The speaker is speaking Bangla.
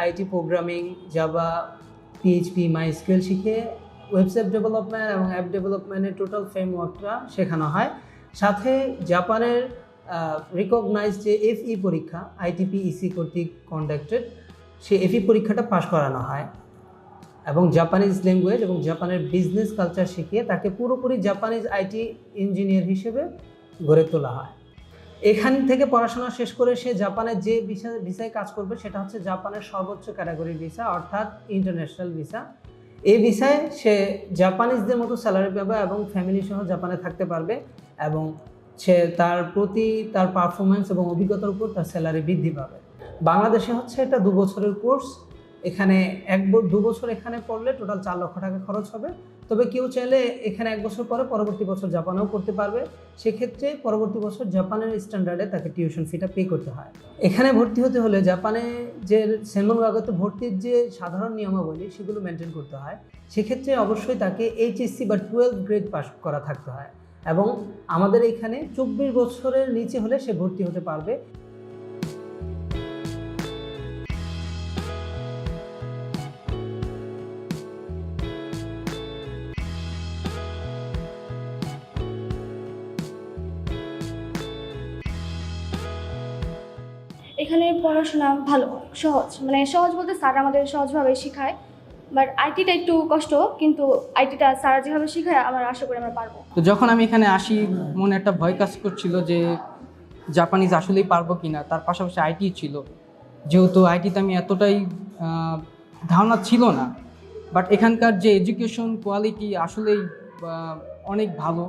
IT programming, Java, PHP MySQL শিখে ওয়েবসাইট ডেভেলপমেন্ট এবং অ্যাপ ডেভেলপমেন্টের টোটাল ফ্রেমওয়ার্কটা শেখানো হয়। সাথে জাপানের রিকগনাইজ যে এফই পরীক্ষা, আইটিপি ইসি কর্তৃক কন্ডাক্টেড সেই এফই পরীক্ষাটা পাশ করানো হয়। এবং জাপানিজ ল্যাঙ্গুয়েজ এবং জাপানের বিজনেস কালচার শিখিয়ে তাকে পুরোপুরি জাপানিজ আইটি ইঞ্জিনিয়ার হিসেবে গড়ে তোলা হয়। এখান থেকে পড়াশোনা শেষ করে সে জাপানের যে ভিসা ভিসায় কাজ করবে, সেটা হচ্ছে জাপানের সর্বোচ্চ ক্যাটাগরির ভিসা অর্থাৎ ইন্টারন্যাশনাল ভিসা এই ভিসায় সে জাপানিজদের মতো স্যালারি পাবে এবং ফ্যামিলি সহ জাপানে থাকতে পারবে এবং সে তার প্রতি তার পারফরমেন্স এবং অভিজ্ঞতার উপর তার স্যালারি বৃদ্ধি পাবে। বাংলাদেশে হচ্ছে এটা দু বছরের কোর্স এখানে এক দু বছর এখানে পড়লে টোটাল চার লক্ষ টাকা খরচ হবে। তবে কেউ চাইলে এখানে এক বছর পরে পরবর্তী বছর জাপানেও করতে পারবে। সেক্ষেত্রে পরবর্তী বছর জাপানের স্ট্যান্ডার্ডে তাকে টিউশন ফিটা পে করতে হয়। এখানে ভর্তি হতে হলে জাপানে যে সেনমন কাগজে ভর্তির যে সাধারণ নিয়মাবলী সেগুলো মেনটেন করতে হয়। সেক্ষেত্রে অবশ্যই তাকে এইচএসসি বা টুয়েলভ গ্রেড পাস করা থাকতে হয়। এবং আমাদের এখানে চব্বিশ বছরের নিচে হলে সে ভর্তি হতে পারবে। এখানে পড়াশোনা ভালো, সহজ। মানে সহজ বলতে স্যার আমাদের সহজভাবে শেখায় বাট আইটিটা একটু কষ্ট, কিন্তু আইটিটা স্যার যেভাবে শেখায়, আমার আশা করি আমরা পারব। তো যখন আমি এখানে আসি, মনে একটা ভয় কাজ করছিল যে জাপানিজ আসলেই পারব কি না তার পাশাপাশি আইটি ছিল। যেহেতু আইটিতে আমি এতটাই ধারণা ছিল না। বাট এখানকার যে এডুকেশন কোয়ালিটি আসলেই অনেক ভালো।